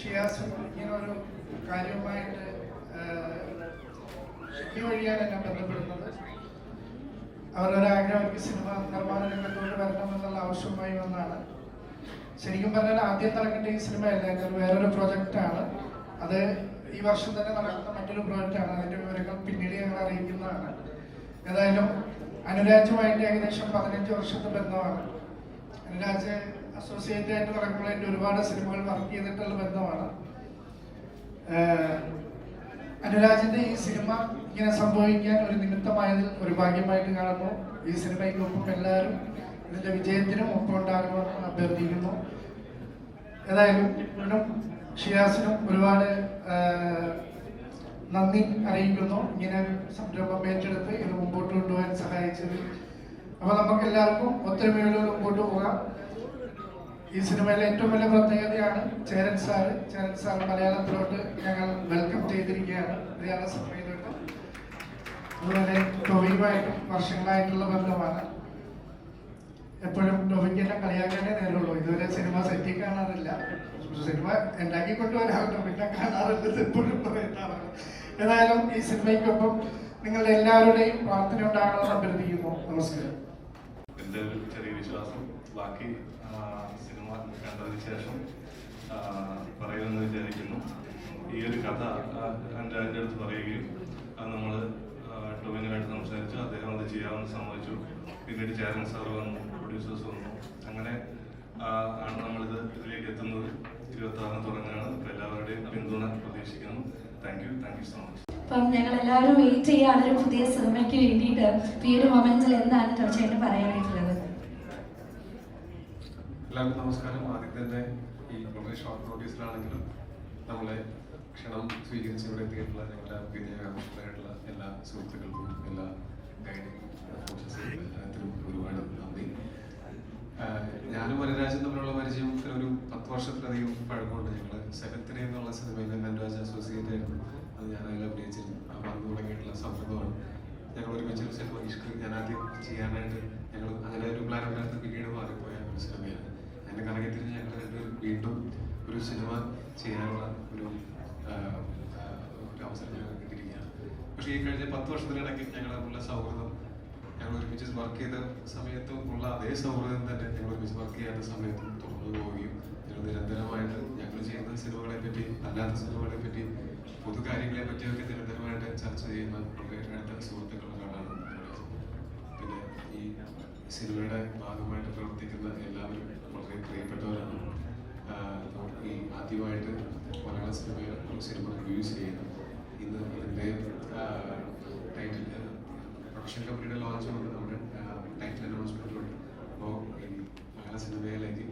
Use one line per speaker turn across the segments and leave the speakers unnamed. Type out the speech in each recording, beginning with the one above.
ഷിയാസും ഇങ്ങനെ ഒരു കാര്യവുമായിട്ട് ഈ വഴിയാണ് എന്നെ ബന്ധപ്പെടുന്നത്. അവരൊരു ആഗ്രഹം എനിക്ക് സിനിമ നിർമ്മാണ രംഗത്തോട്ട് വരണമെന്നുള്ള ആവശ്യവുമായി വന്നാണ്. ശരിക്കും പറഞ്ഞാൽ ആദ്യം നടക്കേണ്ട ഈ സിനിമയല്ല എന്റെ വേറൊരു പ്രൊജക്റ്റാണ്. അത് ഈ വർഷം തന്നെ നടക്കുന്ന മറ്റൊരു പ്രോജക്റ്റാണ്. അതിന്റെ വിവരങ്ങൾ പിന്നീട് ഞങ്ങൾ അറിയിക്കുന്നതാണ്. ഏതായാലും അനുരാജുമായിട്ട് ഏകദേശം പതിനഞ്ച് വർഷത്തെ ബന്ധമാണ്. അനുരാജ് അസോസിയേറ്റ് ആയിട്ട് എന്റെ ഒരുപാട് സിനിമകൾ വർക്ക് ചെയ്തിട്ടുള്ള ബന്ധമാണ്. അനുരാജിന്റെ ഈ സിനിമ ഇങ്ങനെ സംഭവിക്കാൻ ഒരു നിമിത്തമായതിൽ ഒരു ഭാഗ്യമായിട്ട് കാണുന്നു. ഈ സിനിമയ്ക്കൊപ്പം എല്ലാവരും ഇതിന്റെ വിജയത്തിനും ഒപ്പം ഉണ്ടാകണമെന്ന് അഭ്യർത്ഥിക്കുന്നു. ഏതായാലും ഇപ്പോഴും ഷിയാസിനും ഒരുപാട് നന്ദി അറിയിക്കുന്നു. ഇങ്ങനെ സംരംഭം ഏറ്റെടുത്ത് ഇത് മുമ്പോട്ട് കൊണ്ടുപോകാൻ സഹായിച്ചത് അപ്പൊ നമുക്ക് എല്ലാവർക്കും ഒത്തൊരുമയോടെ മുമ്പോട്ട് പോകാം. ഈ സിനിമയിലെ ഏറ്റവും വലിയ പ്രത്യേകതയാണ് ചേരൻ സാറ്. ചേരൻ സാർ മലയാളത്തിലോട്ട് ഞങ്ങൾ വെൽക്കം ചെയ്തിരിക്കുകയാണ്. മലയാള സിനിമയിലോട്ട്. അതുപോലെ ടൊവിയുമായിട്ടും വർഷങ്ങളായിട്ടുള്ള ബന്ധമാണ്. എപ്പോഴും ടൊവിക്ക് എന്നെ കളിയാക്കാനേ നേരുള്ളൂ ഇതുവരെ സിനിമ സെറ്റിൽ കാണാറില്ല. സിനിമ ഉണ്ടാക്കി കൊണ്ടുവരാറുണ്ട് പിന്നെ കാണാറുള്ളത് എപ്പോഴും പറയുന്നതാണ് ഏതായാലും ഈ സിനിമയ്ക്കൊപ്പം നിങ്ങളുടെ എല്ലാവരുടെയും പ്രാർത്ഥന ഉണ്ടാകണമെന്ന് അഭ്യർത്ഥിക്കുന്നു. നമസ്കാരം.
എന്റെ ഒരു ചെറിയ വിശ്വാസം. ബാക്കി സിനിമ കണ്ടതിന് ശേഷം പറയുമെന്ന് വിചാരിക്കുന്നു. ഈ ഒരു കഥ എന്റെ എന്റെ അടുത്ത് പറയുകയും നമ്മൾ ടോവിനുമായിട്ട് സംസാരിച്ചു അദ്ദേഹം അത് ചെയ്യാമെന്ന് സമ്മതിച്ചു. പിന്നീട് ചെയർമാൻ സാർ വന്നു പ്രൊഡ്യൂസേഴ്സ് വന്നു. അങ്ങനെ ആണ് നമ്മളിത് ഇതിലേക്ക് എത്തുന്നത്. ഇരുപത്തി ആറിന് തുടങ്ങുകയാണ്. അപ്പോൾ എല്ലാവരുടെയും പിന്തുണ പ്രതീക്ഷിക്കുന്നു. Thank you thank you so much
അപ്പം ഞങ്ങൾ എല്ലാവരും വെയിറ്റ് ചെയ്യാൻ ഒരു പുതിയ സിനിമയ്ക്ക് വേണ്ടിയിട്ട്. ഈ ഒരു മൊമെന്റിൽ എന്താണ് തീർച്ചയായിട്ടും പറയാനായിട്ടുള്ളത്?
എല്ലാവർക്കും നമസ്കാരം. ആദ്യം ഈ വളരെ ഷോർട്ട് നോട്ടീസിലാണെങ്കിലും നമ്മളെ ക്ഷണം സ്വീകരിച്ച് ഇവിടെ എത്തിയിട്ടുള്ള ഞങ്ങളുടെ വിനയാകാംക്ഷകളായിട്ടുള്ള എല്ലാ സുഹൃത്തുക്കൾക്കും എല്ലാ ഗൈഡിങ് ഒരുപാട് നന്ദി. ഞാനും വനരാജും തമ്മിലുള്ള പരിചയം ഒരു പത്ത് വർഷത്തിലധികം പഴക്കമുണ്ട്. ഞങ്ങൾ സെവൻത്തിനെ എന്നുള്ള സിനിമയിൽ വനരാജ് അസോസിയേറ്റ് ആയിരുന്നു. അത് ഞാനതിൽ അഭിനയിച്ചിരുന്നു. ആ പറഞ്ഞു തുടങ്ങിയിട്ടുള്ള സംരംഭമാണ് ഞങ്ങൾ ഒരുമിച്ച് ഒരു സിനിമ ഇഷ്ക് ഞാൻ ആദ്യം ചെയ്യാനായിട്ട് ഞങ്ങൾ അങ്ങനെ ഒരു പ്ലാൻ ഉണ്ടായിരുന്നു പിന്നീട് മാറിപ്പോയ ഒരു സിനിമയാണ് അതിന്റെ തിരിഞ്ഞ് ഞങ്ങൾ വീണ്ടും ഒരു സിനിമ ചെയ്യാനുള്ള ഒരു അവസരം ഞങ്ങൾക്ക് കിട്ടിയിരിക്കുകയാണ് പക്ഷേ ഈ കഴിഞ്ഞ പത്ത് വർഷത്തിനിടയ്ക്ക് ഞങ്ങൾ തമ്മിലുള്ള സൗഹൃദം ഞങ്ങൾ ഒരുമിച്ച് വർക്ക് ചെയ്ത സമയത്തും ഉള്ള അതേ സൗഹൃദം തന്നെ ഞങ്ങൾ ഒരുമിച്ച് വർക്ക് ചെയ്യാത്ത സമയത്തും തുടർന്നു പോവുകയും ഞങ്ങൾ നിരന്തരമായിട്ട് ഞങ്ങൾ ചെയ്യുന്ന സിനിമകളെ പറ്റി അല്ലാത്ത സിനിമകളെ പറ്റി പൊതു കാര്യങ്ങളെ പറ്റിയൊക്കെ നിരന്തരമായിട്ട് ചർച്ച ചെയ്യുന്ന വളരെ അടുത്ത സുഹൃത്തുക്കളാണ് പിന്നെ ഈ സിനിമയുടെ ഭാഗമായിട്ട് പ്രവർത്തിക്കുന്ന എല്ലാവരും വളരെ പ്രിയപ്പെട്ടവരാണ്. ഒരാളാണ് അപ്പോൾ ഈ ആദ്യമായിട്ട് മലയാള സിനിമ സിനിമ റിവ്യൂസ് ചെയ്യുന്നു. ഇന്ന് അതിന്റെ ടൈറ്റിൽ പ്രൊഡക്ഷൻ കമ്പനിയുടെ ലോഞ്ച് വന്ന് നമ്മുടെ ടൈറ്റിൽ അനൗൺസ്മെന്റിലുണ്ട് അപ്പോൾ ഈ മലയാള സിനിമയിലേക്ക്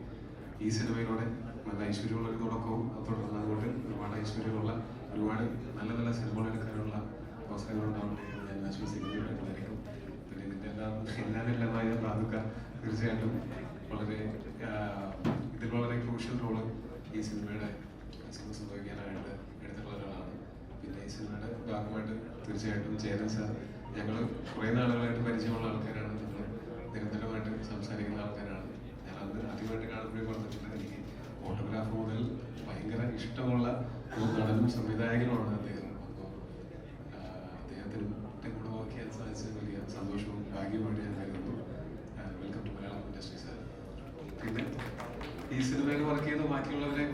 ഈ സിനിമയിലൂടെ നല്ല ഐശ്വര്യമുള്ള ഒരു തുടക്കവും തുടർന്ന് അതുകൊണ്ട് ഒരുപാട് ഐശ്വര്യമുള്ള ഒരുപാട് നല്ല നല്ല സിനിമകൾ എടുക്കാനുള്ള അവസരങ്ങൾ ഉണ്ടാവട്ടെ എന്ന് ഞാൻ ആശ്വസിക്കുന്നതായിരിക്കും പിന്നെ ഇതിന്റെ എല്ലാം എല്ലാം എല്ലാമായ ബാധുക്ക തീർച്ചയായിട്ടും വളരെ ആഹ്, ഇതിൽ വളരെ ക്രൂഷ്യൽ റോൾ ഈ സിനിമയുടെ സിനിമ സംഭവിക്കാനായിട്ട് എടുത്തിട്ടുള്ള ഒരാളാണ്. പിന്നെ ഈ സിനിമയുടെ ഭാഗമായിട്ട് തീർച്ചയായിട്ടും ചേരൻ സാർ. ഞങ്ങൾ കുറേ നാളുകളായിട്ട് പരിചയമുള്ള ആൾക്കാരാണ്. ഞങ്ങൾ നിരന്തരമായിട്ട് സംസാരിക്കുന്ന ആൾക്കാരാണ്. ഞാൻ അന്ന് ആദ്യമായിട്ട് കാണുമ്പോഴേ പറഞ്ഞിട്ടുണ്ട് എനിക്ക് ഫോട്ടോഗ്രാഫ് മുതൽ ഭയങ്കര ഇഷ്ടമുള്ള ഒരു നടനും സംവിധായകനുമാണ് അദ്ദേഹം. അപ്പോൾ അദ്ദേഹത്തിനും കൂടെ വർക്ക് ചെയ്യാൻ സാധിച്ചത് വലിയ സന്തോഷവും ഭാഗ്യവുമായിട്ട് ഞാൻ കരുതുന്നു. Welcome to Malayalam industry sir പിന്നെ ഈ സിനിമയിൽ വർക്ക് ചെയ്യുന്ന ബാക്കിയുള്ളവരെ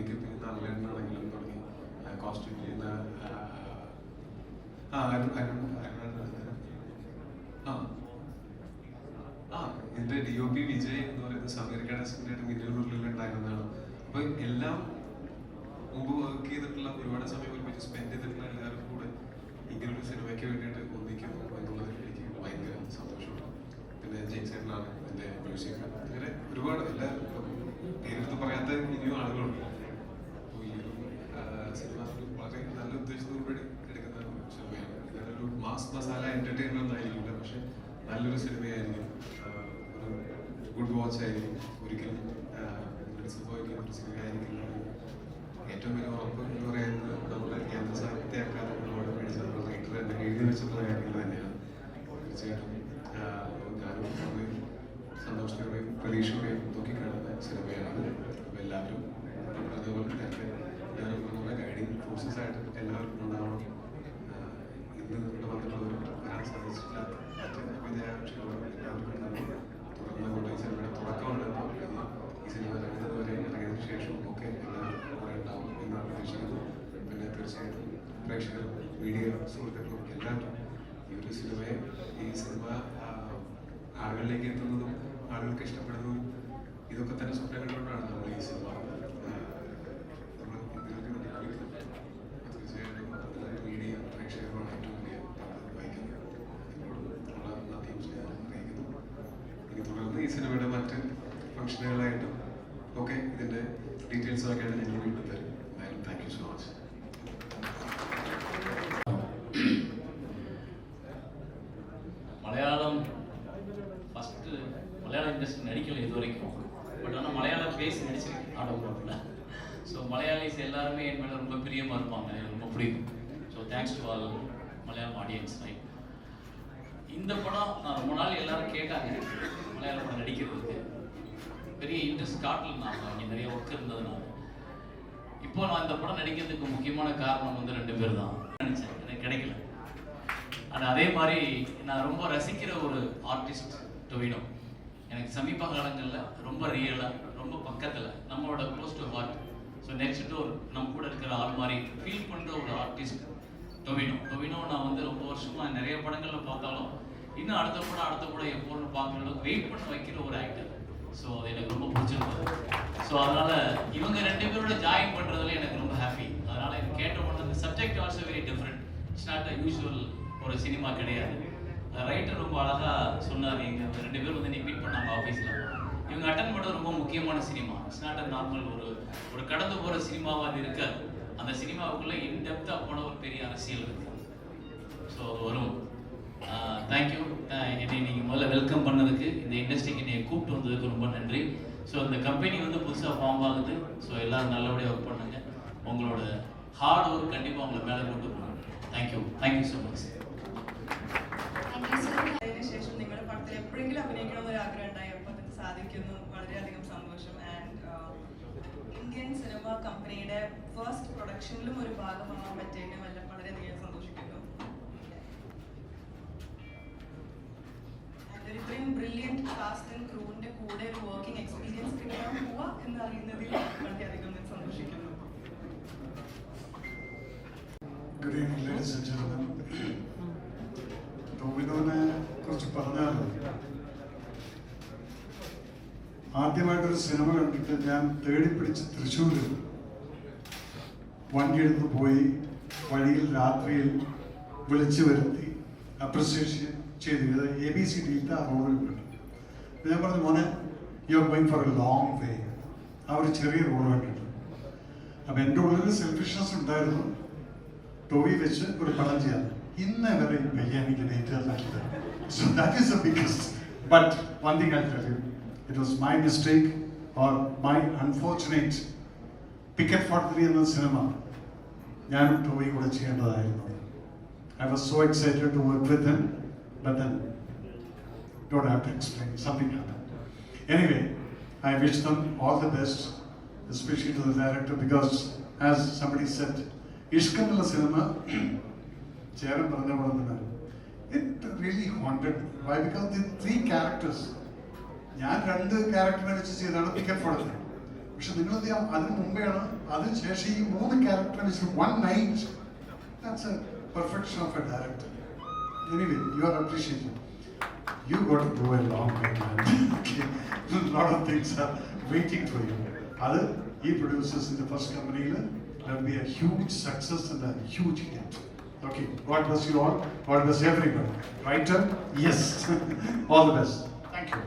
ഷമീറാണെങ്കിലും മേക്കപ്പ് ചെയ്യുന്ന അർലേനാണെങ്കിലും തുടങ്ങി കോസ്റ്റ്യൂം ചെയ്യുന്ന ആ, ആ എന്റെ ഡി ഒ പി വിജയ് എന്ന് പറയുന്ന സമീർ കടസിന്റെ മിന്നൂറിൽ ഉണ്ടായിരുന്നതാണ്. അപ്പൊ എല്ലാം മുമ്പ് വർക്ക് ചെയ്തിട്ടുള്ള ഒരുപാട് സമയം ഒരുമിച്ച് സ്പെൻഡ് ചെയ്തിട്ടുള്ള എല്ലാവരും കൂടെ ഇങ്ങനെ ഒരു സിനിമയ്ക്ക് വേണ്ടിയിട്ട് ഒന്നിക്കുന്നു എന്നുള്ളത് എനിക്ക് ഭയങ്കര സന്തോഷമാണ്. പിന്നെ ജെയ്സ് ചേട്ടനാണ് എന്റെ മ്യൂസിക്. അങ്ങനെ ഒരുപാട് എല്ലാവരും പേരെടുത്ത് പറയാത്ത ഇനിയും ആളുകളുണ്ട്. അപ്പോൾ സിനിമ ഒരു വളരെ നല്ല ഉദ്ദേശത്തോടു കൂടി എടുക്കുന്ന സിനിമയാണ് ഇതൊരു മാസ് മസാല എന്റർടൈൻമെന്റ് ഒന്നും പക്ഷെ നല്ലൊരു സിനിമയായിരിക്കും ഒരു ഗുഡ് വാച്ച് ആയിരിക്കും. ഒരിക്കലും സംഭവിക്കുന്ന ഒരു സിനിമയായിരിക്കും ഏറ്റവും വലിയ ഉറപ്പ് എന്ന് പറയുന്നത് നമ്മുടെ കേന്ദ്ര സാഹിത്യ അക്കാദമിയോട് മേടിച്ച നമ്മുടെ റൈറ്റർ തന്നെ എഴുതി വെച്ചിട്ടുള്ള കാര്യങ്ങൾ തന്നെയാണ് തീർച്ചയായിട്ടും സന്തോഷത്തോടെയും പ്രതീക്ഷയോടെയും നോക്കിക്കാണുന്ന സിനിമയാണ് അപ്പോൾ എല്ലാവരും അതുപോലെ നേരത്തെ ഞാൻ പറഞ്ഞ ഗൈഡിങ് ഫോഴ്സസ് ആയിട്ട് എല്ലാവർക്കും ഉണ്ടാവണം ആഹ് ഇന്ന് ഇവിടെ വന്നിട്ടുള്ളവർ വരാൻ സാധിച്ചിട്ടില്ലാത്ത മറ്റ് അഭിനയാക്ഷികളും എല്ലാവർക്കും ഉണ്ടാവണം തുടർന്ന് കൊണ്ട് ഈ സിനിമയുടെ തുടക്കമാണ് ഈ സിനിമ ഇറങ്ങുന്നത് വരെ ഇറങ്ങിയതിനു ശേഷവും ഒക്കെ എല്ലാവരും കൂടെ ഉണ്ടാവും എന്നാണ് പ്രതീക്ഷിക്കുന്നത് പിന്നെ തീർച്ചയായിട്ടും പ്രേക്ഷകരും മീഡിയ സുഹൃത്തുക്കളും എല്ലാവരും ഈ ഒരു സിനിമയെ ഈ സിനിമ ആളുകളിലേക്ക് എത്തുന്നതും ആളുകൾക്ക് ഇഷ്ടപ്പെടുന്നതും ഇതൊക്കെ തന്നെ സ്വപ്നം കണ്ടുകൊണ്ടാണ് നമ്മൾ ഈ സിനിമ മീഡിയ പ്രേക്ഷകരുമാണ് ഏറ്റവും വലിയ ഈ സിനിമയുടെ മറ്റ് ഫംഗ്ഷനുകളായിട്ടും ഒക്കെ ഇതിന്റെ ഡീറ്റെയിൽസ് ഒക്കെ ഞാൻ ഞങ്ങൾ വീണ്ടും തരും. താങ്ക് യു സോ മച്ച്
மலையாள இண்டஸ்ட்ரி நடிக்கல இது வரைக்கும் பட் ஆனால் மலையாளம் பேசி நடிச்சிருக்கேன். ஆடோகிராஃபில் ஸோ மலையாளிஸ் எல்லாருமே என் மேலே ரொம்ப பிரியமாக இருப்பாங்க. எனக்கு ரொம்ப பிடிக்கும். So thanks to all Malayalam audience right இந்த படம் நான் ரொம்ப நாள் எல்லாரும் கேட்டாங்க. மலையாள படம் நடிக்கிறதுக்கு. பெரிய இன்ட்ரெஸ்ட் காட்டல நான் இங்கே நிறைய ஒர்க் இருந்ததுனால. இப்போ நான் இந்த படம் நடிக்கிறதுக்கு முக்கியமான காரணம் வந்து ரெண்டு பேர் தான். நினச்சேன். எனக்கு கிடைக்கல. அது அதே மாதிரி நான் ரொம்ப ரசிக்கிற ஒரு ஆர்டிஸ்ட் டொவினோ எனக்கு சமீப காலங்களில் ரொம்ப ரியலாக ரொம்ப பக்கத்தில் நம்மளோட close to heart so next door நம்ம கூட இருக்கிற ஆள் மாதிரி ஃபீல் பண்ணுற ஒரு ஆர்டிஸ்ட் டொவினோ டொவினோ நான் வந்து ரொம்ப வருஷமாக நிறைய படங்களில் பார்த்தாலும் இன்னும் அடுத்த படம் அடுத்த படம் எப்போன்னு பார்க்குற அளவுக்கு வெயிட் பண்ண வைக்கிற ஒரு ஆக்டர் ஸோ அது எனக்கு ரொம்ப பிடிச்சிருந்தது. ஸோ அதனால் இவங்க ரெண்டு பேரோட ஜாயின் பண்ணுறதுல எனக்கு ரொம்ப ஹாப்பி அதனால் எனக்கு கேட்ட உடனே subject also very different it's not a usual ஒரு சினிமா கிடையாது. ரைட்டர் ரொம்ப அழகாக சொன்னார். எங்கள் ரெண்டு பேரும் வந்து மீட் பண்ணாங்க ஆஃபீஸில் இவங்க அட்டன் பண்ண ரொம்ப முக்கியமான cinema. It's not a normal ஒரு ஒரு கடந்து போகிற சினிமாவாக அது இருக்காது. அந்த சினிமாவுக்குள்ளே இன்டெப்த்தாக போன ஒரு பெரிய அரசியல் இருக்கு. ஸோ அது வரும். தேங்க்யூ என்னை நீங்கள் முதல்ல வெல்கம் பண்ணதுக்கு இந்த இண்டஸ்ட்ரிக்கு என்னை கூப்பிட்டு வந்ததுக்கு ரொம்ப நன்றி. ஸோ இந்த கம்பெனி வந்து புதுசாக ஃபார்ம் ஆகுது. ஸோ எல்லோரும் நல்லபடியாக ஒர்க் பண்ணுங்கள் உங்களோட ஹார்ட் ஒர்க் கண்டிப்பாக உங்களை மேலே கொண்டு போகணும் தேங்க்யூ தேங்க்யூ ஸோ மச்
സാധിക്കുന്നു വളരെയധികം സന്തോഷം. ആൻഡ് ഇന്ത്യൻ സിനിമ കമ്പനിയുടെ ഫസ്റ്റ് പ്രൊഡക്ഷനിലും ഒരു ഭാഗമാകാൻ പറ്റിയതിന് വല്ല വളരെയധികം സന്തോഷിക്കുന്നു. ഒരു ഇത്രയും ബ്രില്യന്റ് കാസ്റ്റ് ആൻഡ് ക്രൂവിന്റെ കൂടെ ഒരു വർക്കിംഗ് എക്സ്പീരിയൻസ് കിട്ടാൻ പോവാ എന്നറിയുന്നതിൽ വളരെയധികം സന്തോഷിക്കുന്നു.
Good evening, ladies and gentlemen. ടോവിനോനെ കുറിച്ച് പറഞ്ഞാൽ ആദ്യമായിട്ടൊരു സിനിമ കണ്ടിട്ട് ഞാൻ തേടിപ്പിടിച്ച് തൃശ്ശൂരിൽ വണ്ടിയെടുത്ത് പോയി വഴിയിൽ രാത്രിയിൽ വിളിച്ചു വരുത്തി അപ്രിസിയേഷൻ ചെയ്ത്. എ ബി സി ഡിയിലത്തെ ആ റോഡിൽ കിട്ടും ഞാൻ പറഞ്ഞു മോനെ you are going for a long way ആ ഒരു ചെറിയ റോഡ് കണ്ടിട്ട്. അപ്പം എന്റെ ഉള്ളിൽ സെൽഫിഷ്നസ് ഉണ്ടായിരുന്നു. ടോവി വെച്ച് ഒരു പടം ചെയ്യാൻ. ഇന്ന് വരെ വയ്യ എനിക്ക് date so that is the biggest but one thing I tell you It was my mistake or my unfortunate picket forty three എന്ന സിനിമ ഞാനും ടോവി കൂടെ ചെയ്യേണ്ടതായിരുന്നു I was so excited to work with him but then don't have to explain. Something happened. Anyway, I wish them all the best, especially to the director, because as somebody said, Ishq എന്നുള്ള cinema Cheran പറഞ്ഞ പോലെ തന്നെ it really haunted why because the three characters ഞാൻ രണ്ട് ക്യാരക്ടറിനെ വെച്ച് ചെയ്താണ് picket ഫോടത്ത് പക്ഷെ നിങ്ങൾ അതിന് മുമ്പെയാണ് അതിനുശേഷം ഈ മൂന്ന് ക്യാരക്ടറിനെ വെച്ച് one night that's a perfection of a director anyway you are appreciated you got to go a long way, man. okay. A lot of things are waiting for you. Other e producers in the first company will be a huge success and a huge hit. Okay, God bless you all. God bless everyone. Writer, yes. all the best. Thank you.